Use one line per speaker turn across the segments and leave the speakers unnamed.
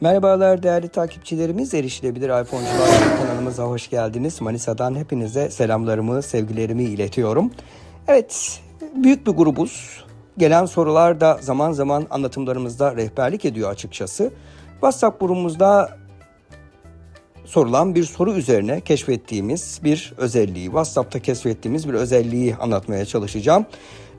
Merhabalar değerli takipçilerimiz. Erişilebilir iPhone'cular kanalımıza hoş geldiniz. Manisa'dan hepinize selamlarımı, sevgilerimi iletiyorum. Evet, büyük bir grubuz. Gelen sorular da zaman zaman anlatımlarımızda rehberlik ediyor açıkçası. WhatsApp grubumuzda sorulan bir soru üzerine keşfettiğimiz bir özelliği, WhatsApp'ta keşfettiğimiz bir özelliği anlatmaya çalışacağım.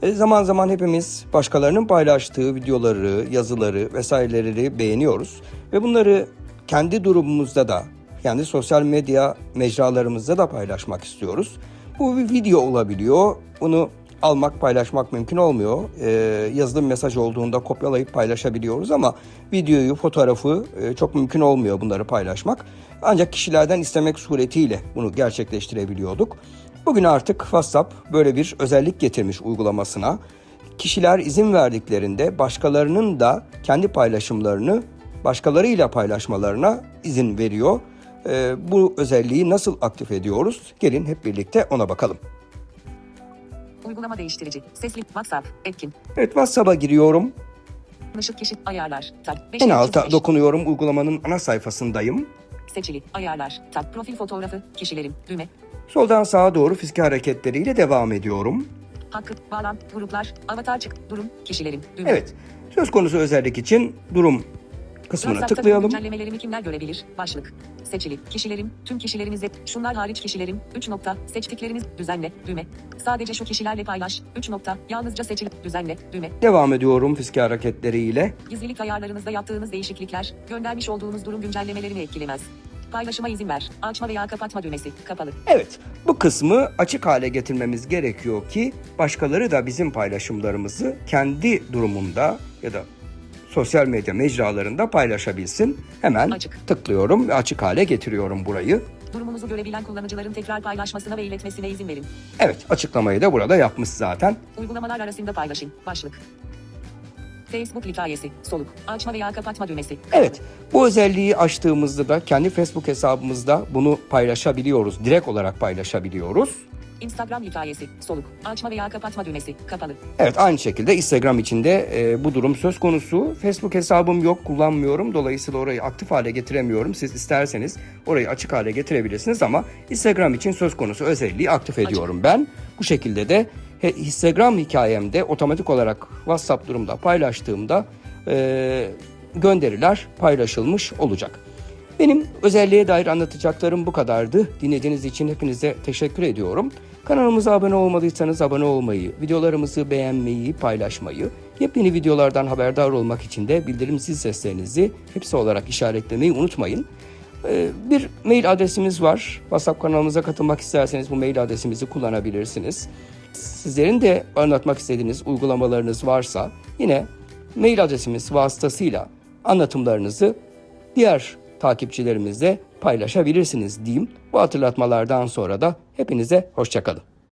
E, zaman zaman hepimiz başkalarının paylaştığı videoları, yazıları vesaireleri beğeniyoruz ve bunları kendi durumumuzda da yani sosyal medya mecralarımızda da paylaşmak istiyoruz. Bu bir video olabiliyor. Bunu almak, paylaşmak mümkün olmuyor. Ee, yazılı mesaj olduğunda kopyalayıp paylaşabiliyoruz ama videoyu, fotoğrafı e, çok mümkün olmuyor bunları paylaşmak. Ancak kişilerden istemek suretiyle bunu gerçekleştirebiliyorduk. Bugün artık WhatsApp böyle bir özellik getirmiş uygulamasına. Kişiler izin verdiklerinde başkalarının da kendi paylaşımlarını başkalarıyla paylaşmalarına izin veriyor. Ee, bu özelliği nasıl aktif ediyoruz? Gelin hep birlikte ona bakalım.
Uygulama değiştirici. Sesli. WhatsApp. Etkin.
Evet WhatsApp'a giriyorum.
Işık kişi. Ayarlar. Tab.
En alta dokunuyorum. Uygulamanın ana sayfasındayım.
Seçili. Ayarlar. Tab. Profil fotoğrafı. Kişilerim. Düğme.
Soldan sağa doğru fizik hareketleriyle devam ediyorum.
Hakkı. Bağlam. Gruplar. Avatar çık. Durum. Kişilerim. Düğme.
Evet. Söz konusu özellik için durum kısmına
WhatsApp'ta
tıklayalım.
güncellemelerimi kimler görebilir? Başlık. Seçili. Kişilerim. Tüm kişilerimizde. Şunlar hariç kişilerim. 3 nokta. Seçtikleriniz. Düzenle. Düğme. Sadece şu kişilerle paylaş. 3 nokta. Yalnızca seçili. Düzenle. Düğme.
Devam ediyorum fizik hareketleriyle.
Gizlilik ayarlarınızda yaptığınız değişiklikler, göndermiş olduğunuz durum güncellemelerini etkilemez. Paylaşıma izin ver. Açma veya kapatma düğmesi. Kapalı.
Evet, bu kısmı açık hale getirmemiz gerekiyor ki başkaları da bizim paylaşımlarımızı kendi durumunda ya da sosyal medya mecralarında paylaşabilsin. Hemen
Açık.
tıklıyorum ve açık hale getiriyorum burayı.
Durumumuzu görebilen kullanıcıların tekrar paylaşmasına ve iletmesine izin verin.
Evet, açıklamayı da burada yapmış zaten.
Uygulamalar arasında paylaşın. Başlık. Facebook hikayesi. Soluk. Açma veya kapatma düğmesi.
Evet, bu özelliği açtığımızda da kendi Facebook hesabımızda bunu paylaşabiliyoruz. Direkt olarak paylaşabiliyoruz.
Instagram hikayesi. Soluk. Açma veya kapatma düğmesi. Kapalı.
Evet aynı şekilde Instagram için de e, bu durum söz konusu. Facebook hesabım yok kullanmıyorum. Dolayısıyla orayı aktif hale getiremiyorum. Siz isterseniz orayı açık hale getirebilirsiniz ama Instagram için söz konusu özelliği aktif ediyorum ben. Bu şekilde de Instagram hikayemde otomatik olarak WhatsApp durumda paylaştığımda e, gönderiler paylaşılmış olacak. Benim özelliğe dair anlatacaklarım bu kadardı. Dinlediğiniz için hepinize teşekkür ediyorum. Kanalımıza abone olmadıysanız abone olmayı, videolarımızı beğenmeyi, paylaşmayı, yepyeni videolardan haberdar olmak için de bildirim zil seslerinizi hepsi olarak işaretlemeyi unutmayın. Ee, Bir mail adresimiz var. WhatsApp kanalımıza katılmak isterseniz bu mail adresimizi kullanabilirsiniz. Sizlerin de anlatmak istediğiniz uygulamalarınız varsa yine mail adresimiz vasıtasıyla anlatımlarınızı diğer takipçilerimizle paylaşabilirsiniz diyeyim. Bu hatırlatmalardan sonra da hepinize hoşçakalın.